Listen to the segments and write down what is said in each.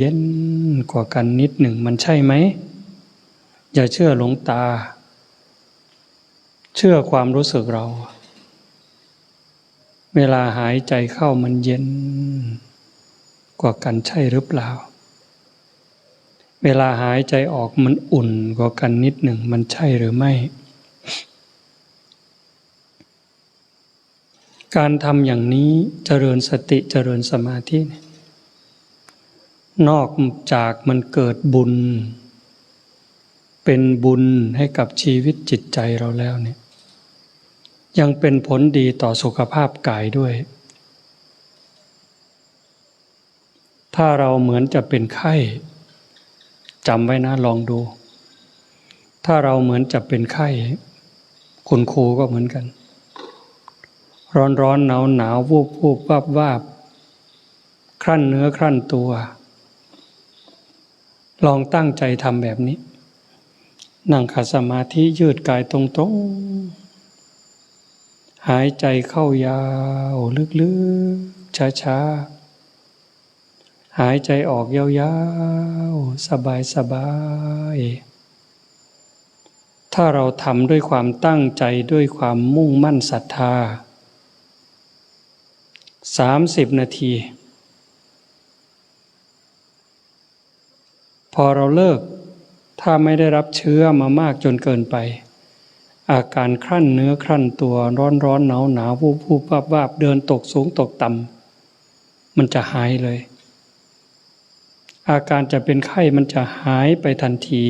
เย็นกว่ากันนิดหนึ่งมันใช่ไหม อย่าเชื่อหลวงตา เชื่อความรู้สึกเรา เวลาหายใจเข้ามันเย็น กว่ากันใช่หรือเปล่า เวลาหายใจออกมันอุ่นกว่ากันนิดหนึ่งมันใช่หรือไม่ การทำอย่างนี้เจริญสติเจริญสมาธิเนี่ย นอกจากมันเกิดบุญ เป็นบุญให้กับชีวิตจิตใจเราแล้วเนี่ยยังเป็นผลดีต่อสุขภาพกายด้วย ถ้าเราเหมือนจะเป็นไข้จำไว้นะลองดู ถ้าเราเหมือนจะเป็นไข้ คุณครูก็เหมือนกัน ร้อนร้อนหนาวหนาววูบวูบวาบวาบครั่นเนื้อครั่นตัว ลองตั้งใจทำแบบนี้ นั่งขัดสมาธิยืดกายตรงๆ หายใจเข้ายาวลึกๆ ช้าๆ หายใจออกยาวๆ สบายๆ ถ้าเราทำด้วยความตั้งใจด้วยความมุ่งมั่นศรัทธาสามสิบนาที พอเราเลิก ถ้าไม่ได้รับเชื้อมามากจนเกินไป อาการครั่นเนื้อครั่นตัวร้อนร้อนหนาวหนาววูบวูบวาบวาบเดินตกสูงตกต่ำมันจะหายเลย อาการจะเป็นไข้มันจะหายไปทันที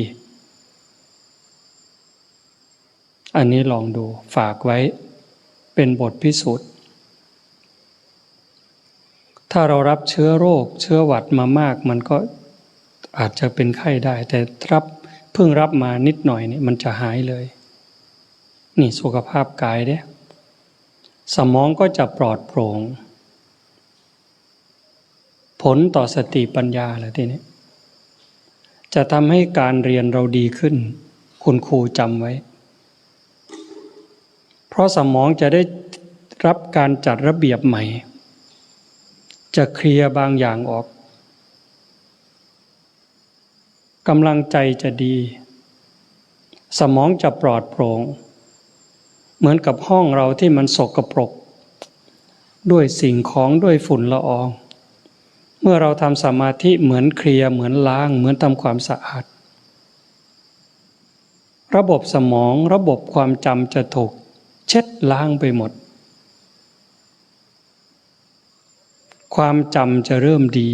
อันนี้ลองดูฝากไว้ เป็นบทพิสูจน์ถ้าเรารับเชื้อโรคเชื้อหวัดมามากมันก็ อาจจะเป็นไข้ได้ แต่รับเพิ่งรับมานิดหน่อยนี่มันจะหายเลย นี่สุขภาพกายเนี่ยสมองก็จะปลอดโปร่ง ผลต่อสติปัญญาแหละทีนี้จะทำให้การเรียนเราดีขึ้น คุณครูจำไว้ เพราะสมองจะได้รับการจัดระเบียบใหม่ จะเคลียร์บางอย่างออก กำลังใจจะดี สมองจะปลอดโปร่ง เหมือนกับห้องเราที่มันสกปรก ด้วยสิ่งของด้วยฝุ่นละออง เมื่อเราทำสมาธิเหมือนเคลียเหมือนล้าง เหมือนทำความสะอาด ระบบสมองระบบความจำจะถูกเช็ดล้างไปหมด ความจำจะเริ่มดี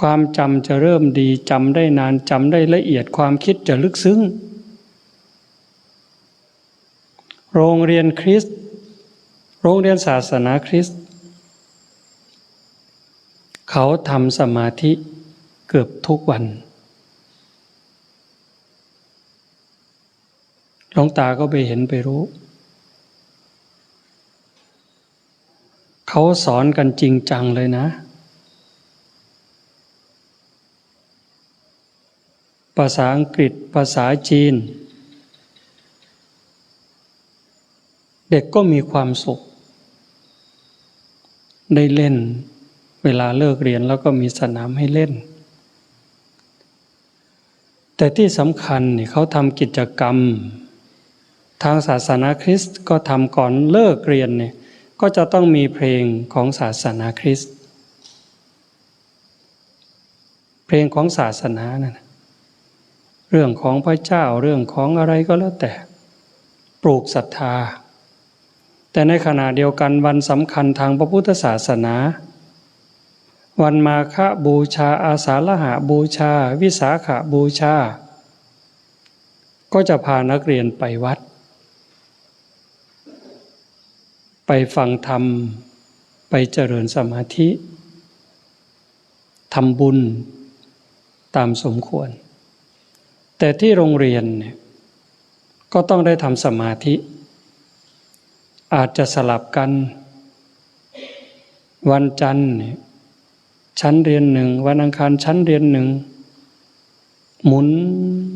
ความจำจะเริ่มดีจำได้นานจำได้ละเอียดความคิดจะลึกซึ้ง โรงเรียนคริสต์โรงเรียนศาสนาคริสต์เขาทำสมาธิเกือบทุกวันหลวงตาก็ไปเห็นไปรู้ เขาสอนกันจริงจังเลยนะ ภาษาอังกฤษ ภาษาจีน เด็กก็มีความสุข ได้เล่น เวลาเลิกเรียนแล้วก็มีสนามให้เล่น แต่ที่สำคัญนี่เขาทำกิจกรรม ทางศาสนาคริสต์ก็ทำก่อนเลิกเรียนเนี่ยก็จะต้องมีเพลงของศาสนาคริสต์ เพลงของศาสนานั่น เรื่องของพระเจ้าเรื่องของอะไรก็แล้วแต่ ปลูกศรัทธา แต่ในขณะเดียวกันวันสำคัญทางพระพุทธศาสนา วันมาฆบูชาอาสาฬหาบูชา วิสาขาบูชา ก็จะพานักเรียนไปวัด ไปฟังธรรม ไปเจริญสมาธิทำบุญตามสมควร แต่ที่โรงเรียนเนี่ยก็ต้องได้ทำสมาธิ อาจจะสลับกัน วันจันทร์ชั้นเรียนหนึ่งวันอังคารชั้นเรียนหนึ่งหมุน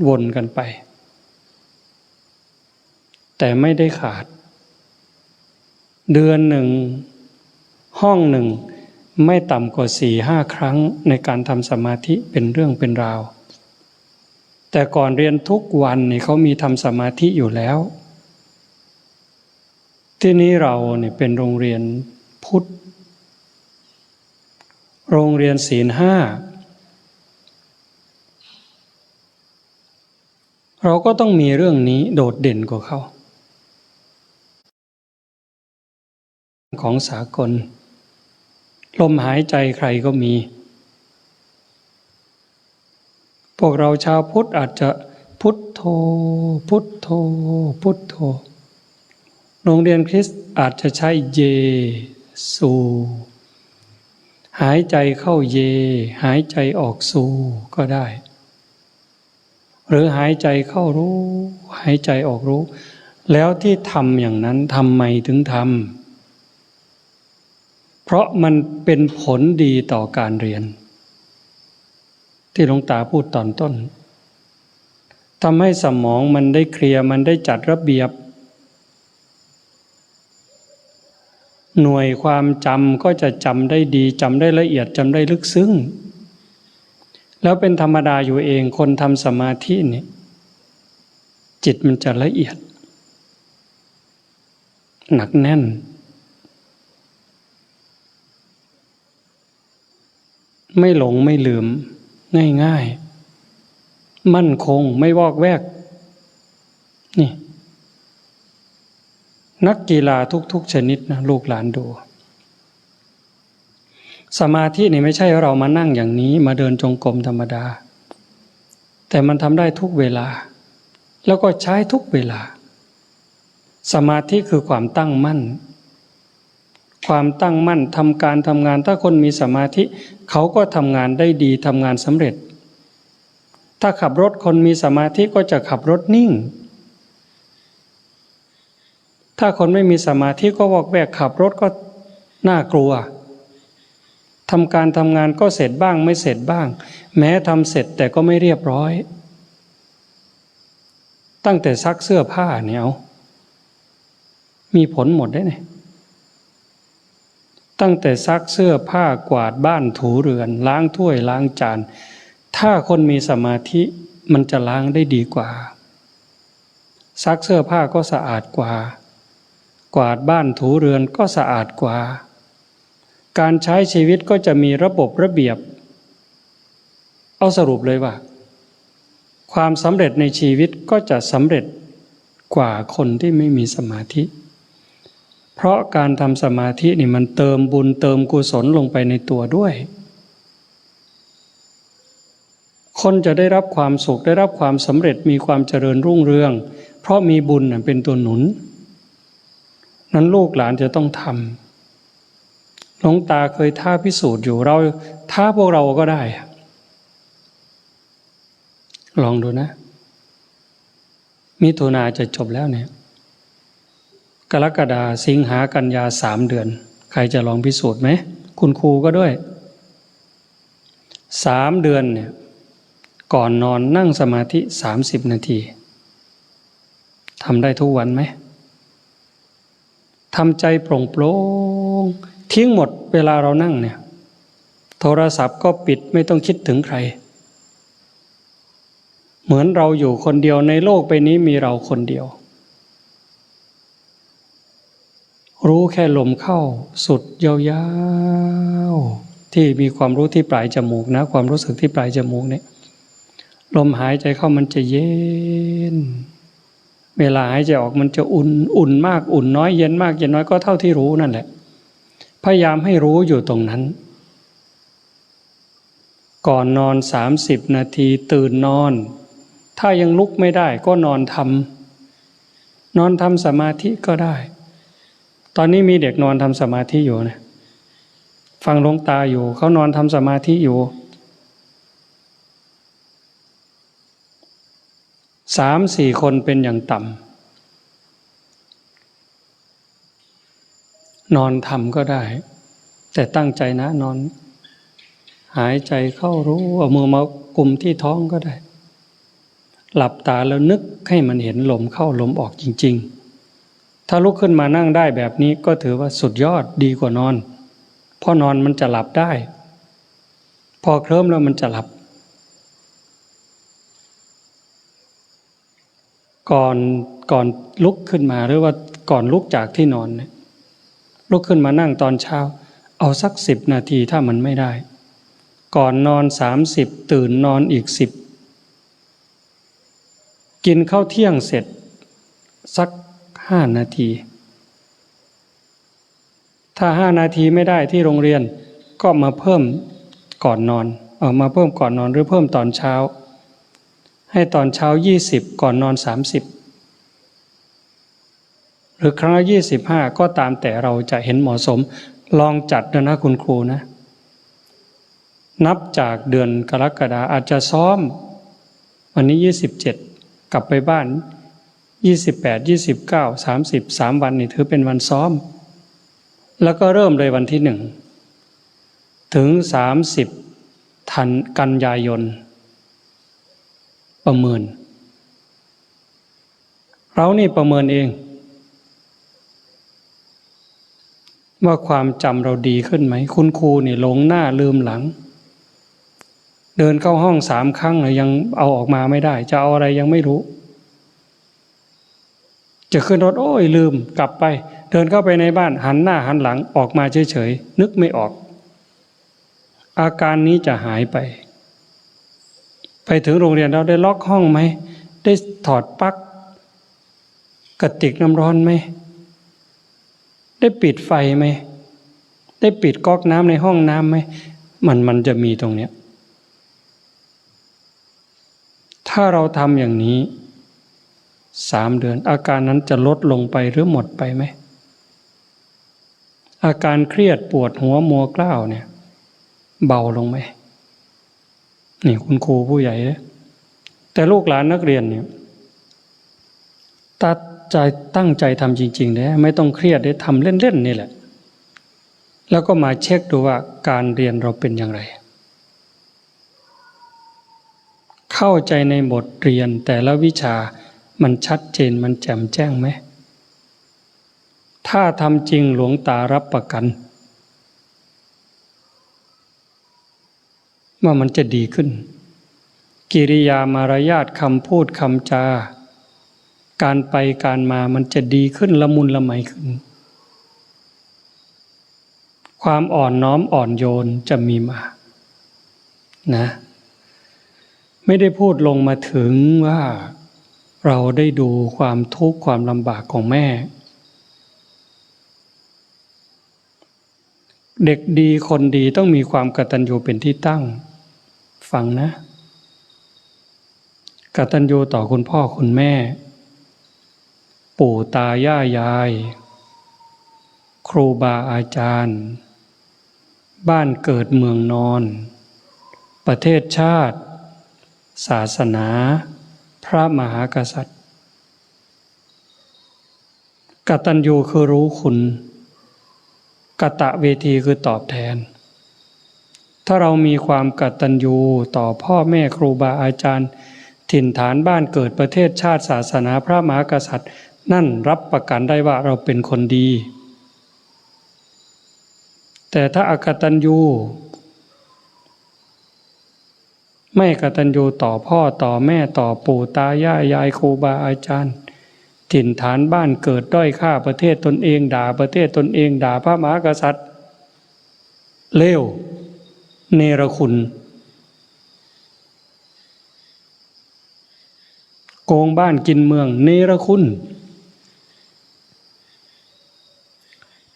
วนกันไป แต่ไม่ได้ขาด เดือนหนึ่ง ห้องหนึ่ง ไม่ต่ำกว่าสี่ห้าครั้งในการทำสมาธิเป็นเรื่องเป็นราว แต่ก่อนเรียนทุกวันนี่เขามีทำสมาธิอยู่แล้ว ที่นี้เราเนี่ยเป็นโรงเรียนพุทธ โรงเรียนศีลห้า เราก็ต้องมีเรื่องนี้โดดเด่นกว่าเขา ของสากล ลมหายใจใครก็มี พ วกเราชาวพุทธอาจจะพุทโธ พุทโธ พุทโธ โรงเรียนคริสต์อาจจะใช้เยซูหายใจเข้าเย หายใจออกซูก็ได้ หรือหายใจเข้ารู้ หายใจออกรู้ แล้วที่ทำอย่างนั้นทำไมถึงทำเพราะมันเป็นผลดีต่อการเรียน ที่หลวงตาพูดตอนต้นทำให้สมองมันได้เคลียร์มันได้จัดระเบียบ หน่วยความจำก็จะจำได้ดีจำได้ละเอียดจำได้ลึกซึ้ง แล้วเป็นธรรมดาอยู่เองคนทำสมาธินี่จิตมันจะละเอียด หนักแน่น ไม่หลงไม่ลืม ง่ายๆ มั่นคงไม่วอกแวก นี่ นักกีฬาทุก ๆ ชนิดนะลูกหลานดู สมาธินี่ไม่ใช่เรามานั่งอย่างนี้ มาเดินจงกรมธรรมดา แต่มันทำได้ทุกเวลา แล้วก็ใช้ทุกเวลา สมาธิคือความตั้งมั่น ความตั้งมั่นทำการทำงาน ถ้าคนมีสมาธิเขาก็ทำงานได้ดีทำงานสำเร็จ ถ้าขับรถคนมีสมาธิก็จะขับรถนิ่ง ถ้าคนไม่มีสมาธิก็วอกแวกขับรถก็น่ากลัวทำการทำงานก็เสร็จบ้างไม่เสร็จบ้าง แม้ทำเสร็จแต่ก็ไม่เรียบร้อย ตั้งแต่ซักเสื้อผ้าเนี่ยเอามีผลหมดได้ไง ตั้งแต่ซักเสื้อผ้ากวาดบ้านถูเรือน ล้างถ้วยล้างจาน ถ้าคนมีสมาธิมันจะล้างได้ดีกว่า ซักเสื้อผ้าก็สะอาดกว่า กวาดบ้านถูเรือนก็สะอาดกว่า การใช้ชีวิตก็จะมีระบบระเบียบ เอาสรุปเลยว่า ความสำเร็จในชีวิตก็จะสำเร็จกว่าคนที่ไม่มีสมาธิ เพราะการทำสมาธินี่มันเติมบุญเติมกุศลลงไปในตัวด้วย คนจะได้รับความสุขได้รับความสำเร็จมีความเจริญรุ่งเรือง เพราะมีบุญเป็นตัวหนุน นั้นลูกหลานจะต้องทำหลวงตาเคยท้าพิสูจน์อยู่เราท้าพวกเราก็ได้ ลองดูนะ มิถุนาจะจบแล้วเนี่ย กรกฎาสิงหากันยาสามเดือน ใครจะลองพิสูจน์ไหม คุณครูก็ด้วยสามเดือนเนี่ยก่อนนอนนั่งสมาธิสามสิบนาทีทำได้ทุกวันไหมทำใจโปร่งโปร่งทิ้งหมดเวลาเรานั่งเนี่ย โทรศัพท์ก็ปิดไม่ต้องคิดถึงใคร เหมือนเราอยู่คนเดียวในโลกใบนี้มีเราคนเดียว รู้แค่ลมเข้า สุดยาวๆ ที่มีความรู้ที่ปลายจมูกนะ ความรู้สึกที่ปลายจมูกเนี่ยลมหายใจเข้ามันจะเย็น เวลาหายใจออกมันจะอุ่นอุ่นมากอุ่นน้อยเย็นมากเย็นน้อยก็เท่าที่รู้นั่นแหละ พยายามให้รู้อยู่ตรงนั้น ก่อนนอนสามสิบนาทีตื่นนอน ถ้ายังลุกไม่ได้ก็นอนทำนอนทำสมาธิก็ได้ ตอนนี้มีเด็กนอนทำสมาธิอยู่นะฟังลงตาอยู่ เขานอนทำสมาธิอยู่สามสี่คนเป็นอย่างต่ำนอนทำก็ได้ แต่ตั้งใจนะนอน หายใจเข้ารู้เอามือมากลุ่มที่ท้องก็ได้ หลับตาแล้วนึกให้มันเห็นลมเข้าลมออกจริง ๆ ถ้าลุกขึ้นมานั่งได้แบบนี้ก็ถือว่าสุดยอดดีกว่านอน เพอนอนมันจะหลับได้ พอเคลิ้มแล้วมันจะหลับ ก่อนก่อนลุกขึ้นมาหรือว่าก่อนลุกจากที่นอนเนี่ยลุกขึ้นมานั่งตอนเช้า เอาสักสิบนาทีถ้ามันไม่ได้ ก่อนนอนสามสิบตื่นนอนอีกสิบกินข้าวเที่ยงเสร็จ สัก ห้านาที ถ้าห้านาทีไม่ได้ที่โรงเรียนก็มาเพิ่มก่อนนอนเออมาเพิ่มก่อนนอนหรือเพิ่มตอนเช้า ให้ตอนเช้ายี่สิบก่อนนอนสามสิบหรือครั้งละยี่สิบห้าก็ตามแต่เราจะเห็นเหมาะสมลองจัดนะนะคุณครูนะ นับจากเดือนกรกฎาอาจจะซ้อม วันนี้ยี่สิบเจ็ดกลับไปบ้าน ยี่สิบแปดยี่สิบเก้าสามสิบสามวันนี่ถือเป็นวันซ้อม แล้วก็เริ่มเลยวันที่หนึ่งถึงสามสิบทันกันยายน ประเมิน เรานี่ประเมินเอง ว่าความจำเราดีขึ้นไหม คุณครูนี่หลงหน้าลืมหลัง เดินเข้าห้องสามครั้งเลยยังเอาออกมาไม่ได้ จะเอาอะไรยังไม่รู้ จะขึ้นรถโอ้ยลืมกลับไป เดินเข้าไปในบ้านหันหน้าหันหลังออกมาเฉยๆนึกไม่ออก อาการนี้จะหายไป ไปถึงโรงเรียนเราได้ล็อกห้องไหม ได้ถอดปลั๊กกระติกน้ำร้อนไหม ได้ปิดไฟไหม ได้ปิดก๊อกน้ำในห้องน้ำไหม มันมันจะมีตรงเนี้ยถ้าเราทำอย่างนี้ สามเดือน อาการนั้นจะลดลงไปหรือหมดไปไหม อาการเครียดปวดหัวมัวกล้าวเนี่ย เบาลงไหมนี่คุณครูผู้ใหญ่เลยแต่ลูกหลานนักเรียนเนี่ยตัดใจตั้งใจทำจริงๆนะไม่ต้องเครียดได้ทำเล่นๆนี่แหละ แล้วก็มาเช็คดูว่าการเรียนเราเป็นอย่างไร เข้าใจในบทเรียนแต่ละวิชา มันชัดเจนมันแจ่มแจ้งไหม ถ้าทำจริงหลวงตารับประกัน ว่ามันจะดีขึ้น กิริยามารยาทคำพูดคำจา การไปการมามันจะดีขึ้นละมุนละไมขึ้น ความอ่อนน้อมอ่อนโยนจะมีมา นะ ไม่ได้พูดลงมาถึงว่า เราได้ดูความทุกข์ความลำบากของแม่ เด็กดีคนดีต้องมีความกตัญญูเป็นที่ตั้ง ฟังนะ กตัญญูต่อคุณพ่อคุณแม่ ปู่ตาย่ายาย ครูบาอาจารย์ บ้านเกิดเมืองนอน ประเทศชาติ ศาสนา พระมหากษัตริย์กตัญญูคือรู้คุณกตะเวทีคือตอบแทน ถ้าเรามีความกตัญญูต่อพ่อแม่ครูบาอาจารย์ ถิ่นฐานบ้านเกิดประเทศชาติศาสนาพระมหากษัตริย์ นั่นรับประกันได้ว่าเราเป็นคนดี แต่ถ้าอากตัญญู ไม่กตัญญูต่อพ่อต่อแม่ต่อปู่ตายายยายครูบาอาจารย์ถิ่นฐานบ้านเกิดด้อยค่าประเทศตนเองด่าประเทศตนเองด่าพระมหากษัตริย์ เลวเนรคุณ โกงบ้านกินเมืองเนรคุณ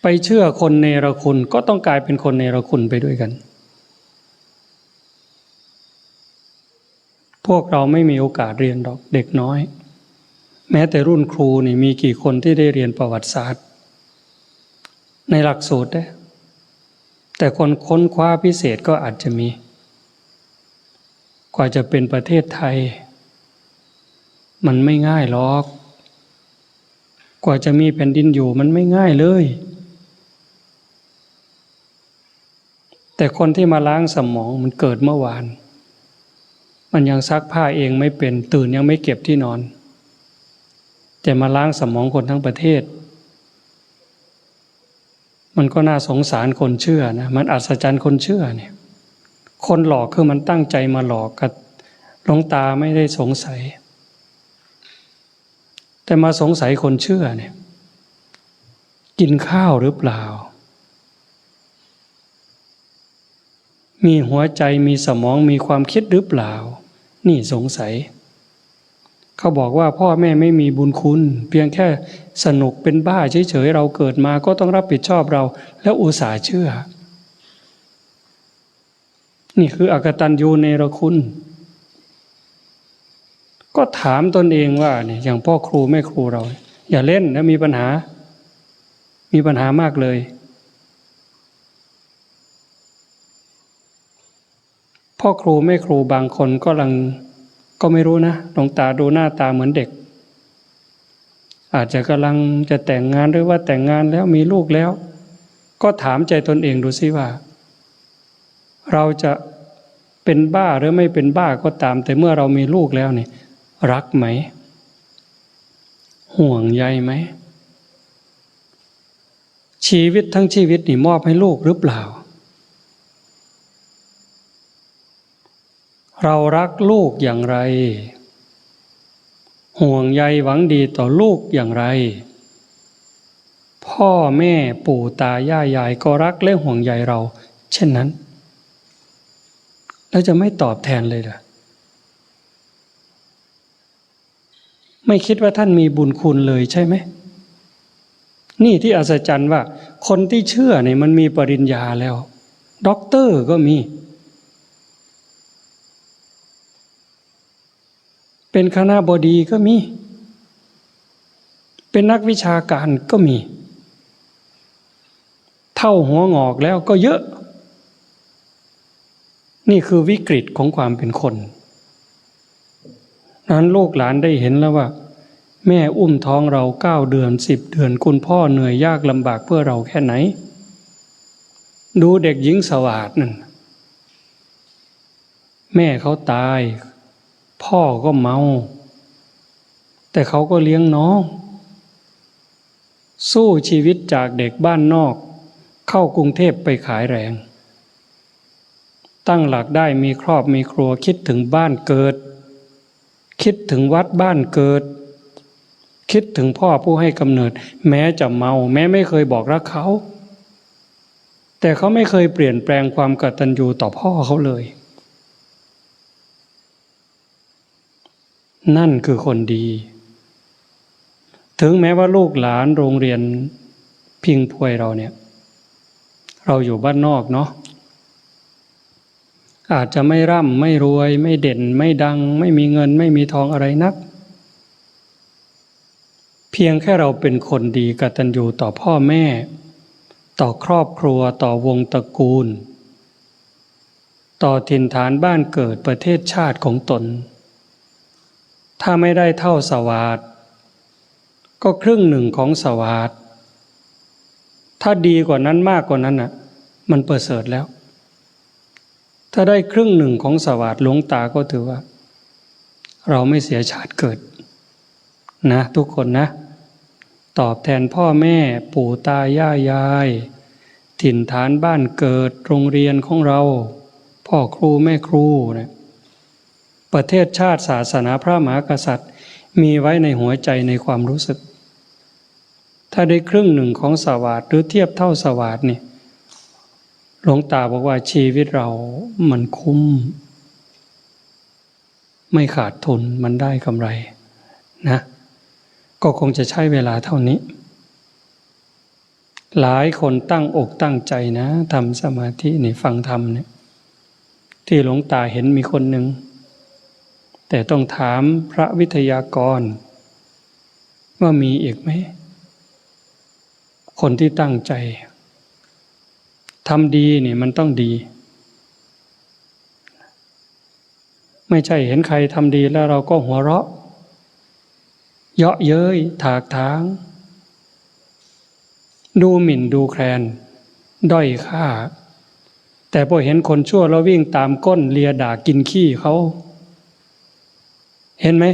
ไปเชื่อคนเนรคุณก็ต้องกลายเป็นคนเนรคุณไปด้วยกัน พวกเราไม่มีโอกาสเรียนดอกเด็กน้อย แม้แต่รุ่นครูนี่มีกี่คนที่ได้เรียนประวัติศาสตร์ ในหลักสูตรได้แต่คนค้นคว้าพิเศษก็อาจจะมี กว่าจะเป็นประเทศไทย มันไม่ง่ายหรอก กว่าจะมีแผ่นดินอยู่มันไม่ง่ายเลย แต่คนที่มาล้างสมองมันเกิดเมื่อวาน มันยังซักผ้าเองไม่เป็นตื่นยังไม่เก็บที่นอน แต่มาล้างสมองคนทั้งประเทศ มันก็น่าสงสารคนเชื่อนะมันอัศจรรย์คนเชื่อเนี่ยคนหลอกคือมันตั้งใจมาหลอกกับหลวงตาไม่ได้สงสัย แต่มาสงสัยคนเชื่อเนี่ยกินข้าวหรือเปล่า มีหัวใจมีสมองมีความคิดหรือเปล่า นี่สงสัย เขาบอกว่าพ่อแม่ไม่มีบุญคุณ เพียงแค่สนุกเป็นบ้าเฉยๆเราเกิดมาก็ต้องรับผิดชอบเรา แล้วอุตส่าห์เชื่อ นี่คืออกตัญญูเนรคุณ ก็ถามตนเองว่าเนี่ยอย่างพ่อครูแม่ครูเรา อย่าเล่นแล้วมีปัญหา มีปัญหามากเลย พ่อครูแม่ครูบางคนก็ลังก็ไม่รู้นะหลวงตาดูหน้าตาเหมือนเด็ก อาจจะกำลังจะแต่งงานหรือว่าแต่งงานแล้วมีลูกแล้ว ก็ถามใจตนเองดูซิว่า เราจะเป็นบ้าหรือไม่เป็นบ้าก็ตาม แต่เมื่อเรามีลูกแล้วนี่รักไหม ห่วงใยไหม ชีวิตทั้งชีวิตนี่มอบให้ลูกหรือเปล่า เรารักลูกอย่างไร ห่วงใยหวังดีต่อลูกอย่างไร พ่อแม่ปู่ตาย่ายายก็รักและห่วงใยเรา เช่นนั้น แล้วจะไม่ตอบแทนเลยเหรอไม่คิดว่าท่านมีบุญคุณเลยใช่ไหม นี่ที่อัศจรรย์ว่า คนที่เชื่อเนี่ยมันมีปริญญาแล้ว ด็อกเตอร์ก็มี เป็นคณะบดีก็มี เป็นนักวิชาการก็มี เท่าหัวงอกแล้วก็เยอะ นี่คือวิกฤตของความเป็นคน นั้นลูกหลานได้เห็นแล้วว่า แม่อุ้มท้องเราเก้าเดือนสิบเดือนคุณพ่อเหนื่อยยากลำบากเพื่อเราแค่ไหน ดูเด็กหญิงสวาดนั่นแม่เขาตาย พ่อก็เมา แต่เขาก็เลี้ยงน้อง สู้ชีวิตจากเด็กบ้านนอก เข้ากรุงเทพไปขายแรง ตั้งหลักได้มีครอบมีครัวคิดถึงบ้านเกิด คิดถึงวัดบ้านเกิด คิดถึงพ่อผู้ให้กำเนิด แม้จะเมา แม้ไม่เคยบอกรักเขา แต่เขาไม่เคยเปลี่ยนแปลงความกตัญญูต่อพ่อเขาเลย นั่นคือคนดีถึงแม้ว่าลูกหลานโรงเรียนพิงพวยเราเนี่ย เราอยู่บ้านนอกเนาะอาจจะไม่ร่ำไม่รวย ไม่เด่นไม่ดัง ไม่มีเงิน ไม่มีทองอะไรนัก เพียงแค่เราเป็นคนดีกตัญญูต่อพ่อแม่ ต่อครอบครัวต่อวงตระกูล ต่อถิ่นฐานบ้านเกิดประเทศชาติของตน ถ้าไม่ได้เท่าสวาดก็ครึ่งหนึ่งของสวาดถ้าดีกว่านั้นมากกว่านั้นอะ มันเปิดเสริฐแล้ว ถ้าได้ครึ่งหนึ่งของสวาดหลวงตาก็ถือว่า เราไม่เสียชาติเกิด นะทุกคนนะ ตอบแทนพ่อแม่ปู่ตาย่ายาย ถิ่นฐานบ้านเกิดโรงเรียนของเรา พ่อครูแม่ครูนะ ประเทศชาติศาสนาพระมหากษัตริย์ มีไว้ในหัวใจในความรู้สึก ถ้าได้ครึ่งหนึ่งของสวาดหรือเทียบเท่าสวาดนี่หลวงตาบอกว่าชีวิตเรามันคุ้ม ไม่ขาดทุนมันได้กำไรนะ ก็คงจะใช้เวลาเท่านี้ หลายคนตั้งอกตั้งใจนะทำสมาธิในฟังธรรมเนี่ยที่หลวงตาเห็นมีคนหนึ่ง แต่ต้องถามพระวิทยากร ว่ามีอีกไหม คนที่ตั้งใจทำดีนี่มันต้องดี ไม่ใช่เห็นใครทำดีแล้วเราก็หัวเราะ เยาะเย้ยถากถาง ดูหมิ่นดูแคลน ด้อยค่า แต่พอเห็นคนชั่วแล้ววิ่งตามก้นเลียด่ากินขี้เขา เห็นไหม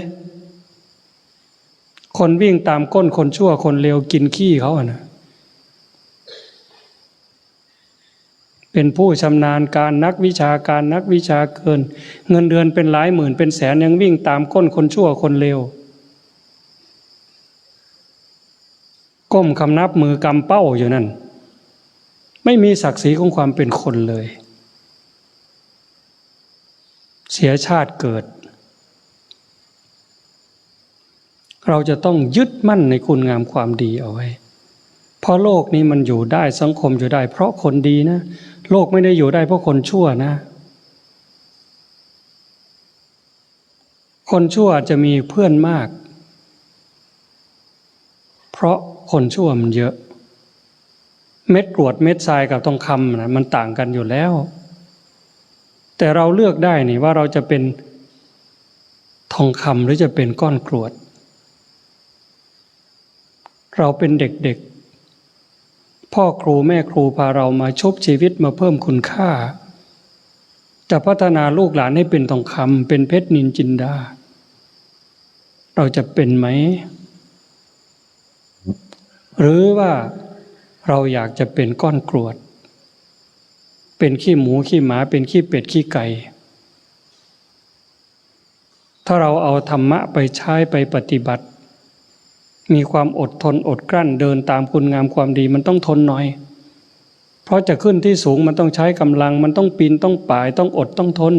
คนวิ่งตามก้นคนชั่วคนเลวกินขี้เขาอะนะเป็นผู้ชำนาญการนักวิชาการนักวิชาเกิน เงินเดือนเป็นหลายหมื่นเป็นแสนยังวิ่งตามก้นคนชั่วคนเลวก้มคำนับมือกำเป้าอยู่นั่น ไม่มีศักดิ์ศรีของความเป็นคนเลย เสียชาติเกิด เราจะต้องยึดมั่นในคุณงามความดีเอาไว้ เพราะโลกนี้มันอยู่ได้สังคมอยู่ได้ เพราะคนดีนะ โลกไม่ได้อยู่ได้เพราะคนชั่วนะ คนชั่วอาจจะมีเพื่อนมาก เพราะคนชั่วมันเยอะ เม็ดกรวดเม็ดทรายกับทองคำนะมันต่างกันอยู่แล้ว แต่เราเลือกได้นี่ว่าเราจะเป็นทองคำหรือจะเป็นก้อนกรวด เราเป็นเด็กๆ พ่อครูแม่ครูพาเรามาชุบชีวิตมาเพิ่มคุณค่า จะพัฒนาลูกหลานให้เป็นทองคำเป็นเพชรนินจินดา เราจะเป็นไหม หรือว่าเราอยากจะเป็นก้อนกรวด เป็นขี้หมูขี้หมาเป็นขี้เป็ดขี้ไก่ ถ้าเราเอาธรรมะไปใช้ไปปฏิบัติ มีความอดทนอดกลั้นเดินตามคุณงามความดีมันต้องทนหน่อย เพราะจะขึ้นที่สูงมันต้องใช้กำลัง มันต้องปีนต้องป่ายต้องอดต้องทน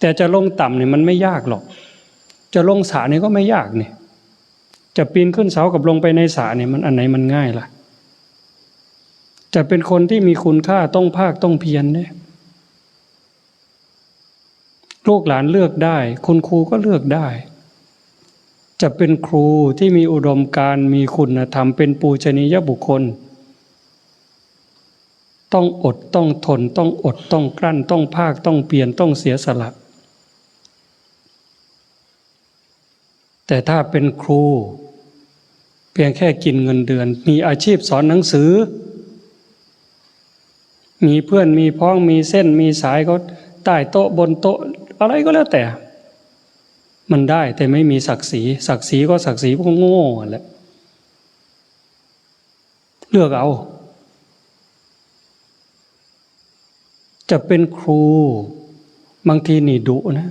แต่จะลงต่ำเนี่ยมันไม่ยากหรอก จะลงสาเนี่ยก็ไม่ยากเนี่ยจะปีนขึ้นเสากับลงไปในสาเนี่ยมันอันไหนมันง่ายล่ะ จะเป็นคนที่มีคุณค่าต้องภาคต้องเพียรเนี่ยลูกหลานเลือกได้ คุณครูก็เลือกได้ จะเป็นครูที่มีอุดมการมีคุณธรรมเป็นปูชนียบุคคล ต้องอดต้องทนต้องอดต้องกลั้นต้องภาคต้องเปลี่ยนต้องเสียสละ แต่ถ้าเป็นครู เพียงแค่กินเงินเดือน มีอาชีพสอนหนังสือ มีเพื่อนมีพ้องมีเส้นมีสายเขาใต้โต๊ะบนโต๊ะอะไรก็แล้วแต่ มันได้แต่ไม่มีศักดิ์ศรีศักดิ์ศรีก็ศักดิ์ศรีพวกโง่แหละเลือกเอา จะเป็นครู บางทีนี่ดุนะ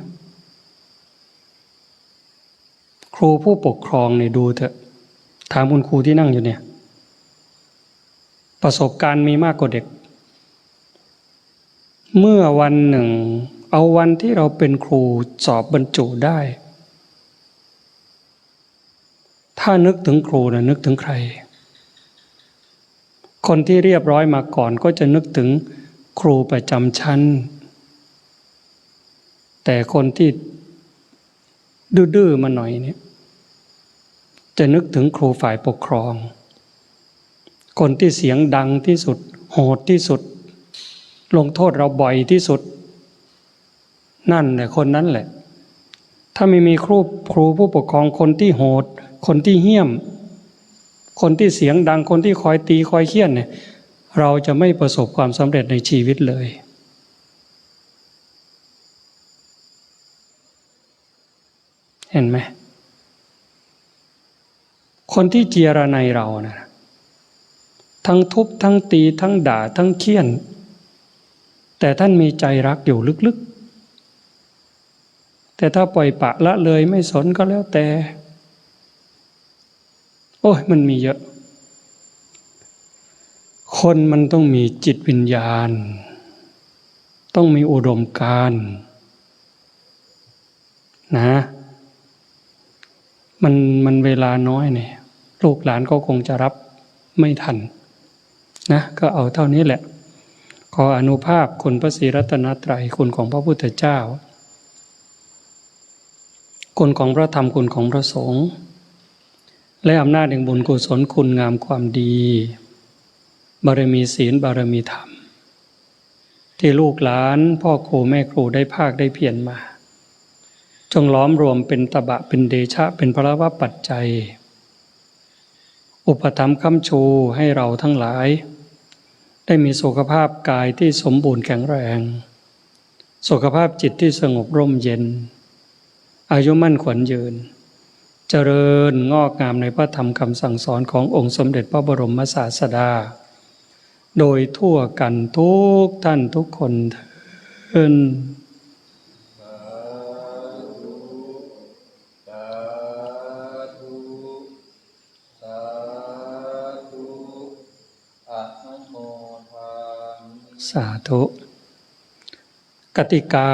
ครูผู้ปกครองเนี่ยดูเถอะ ถามคุณครูที่นั่งอยู่เนี่ย ประสบการณ์มีมากกว่าเด็ก เมื่อวันหนึ่ง เอาวันที่เราเป็นครูสอบบรรจุได้ ถ้านึกถึงครูนะนึกถึงใคร คนที่เรียบร้อยมาก่อนก็จะนึกถึงครูประจำชั้น แต่คนที่ดื้อๆมาหน่อยเนี่ยจะนึกถึงครูฝ่ายปกครอง คนที่เสียงดังที่สุด โหดที่สุด ลงโทษเราบ่อยที่สุด นั่นแหละคนนั้นแหละ ถ้าไม่มีครูครูผู้ปกครองคนที่โหด คนที่เหี้ยม คนที่เสียงดังคนที่คอยตีคอยเคี่ยนเนี่ยเราจะไม่ประสบความสำเร็จในชีวิตเลย เห็นไหมคนที่เจียระในเรานะทั้งทุบทั้งตีทั้งด่าทั้งเคี่ยน แต่ท่านมีใจรักอยู่ลึกๆ แต่ถ้าปล่อยปะละเลยไม่สนก็แล้วแต่ โอ้ยมันมีเยอะ คนมันต้องมีจิตวิญญาณ ต้องมีอุดมการนะมันมันเวลาน้อยเนี่ยลูกหลานก็คงจะรับไม่ทันนะก็เอาเท่านี้แหละ ขออนุภาพคุณพระศรีรัตนตรัยคุณของพระพุทธเจ้า คุณของพระธรรมคุณของพระสงฆ์ และอำนาจแห่งบุญกุศลคุณงามความดี บารมีศีลบารมีธรรม ที่ลูกหลานพ่อครูแม่ครูได้ภาคได้เพียรมา จงล้อมรวมเป็นตบะเป็นเดชะเป็นพระวปัจจัย อุปถัมภ์คำชูให้เราทั้งหลาย ได้มีสุขภาพกายที่สมบูรณ์แข็งแรง สุขภาพจิตที่สงบร่มเย็น อายุมั่นขวัญยืน เจริญงอกงามในพระธรรมคำสั่งสอนขององค์สมเด็จพระบรมศาสดา โดยทั่วกันทุกท่านทุกคนเถินสาธุสาธุอะนะโมทามิสาธุกติกา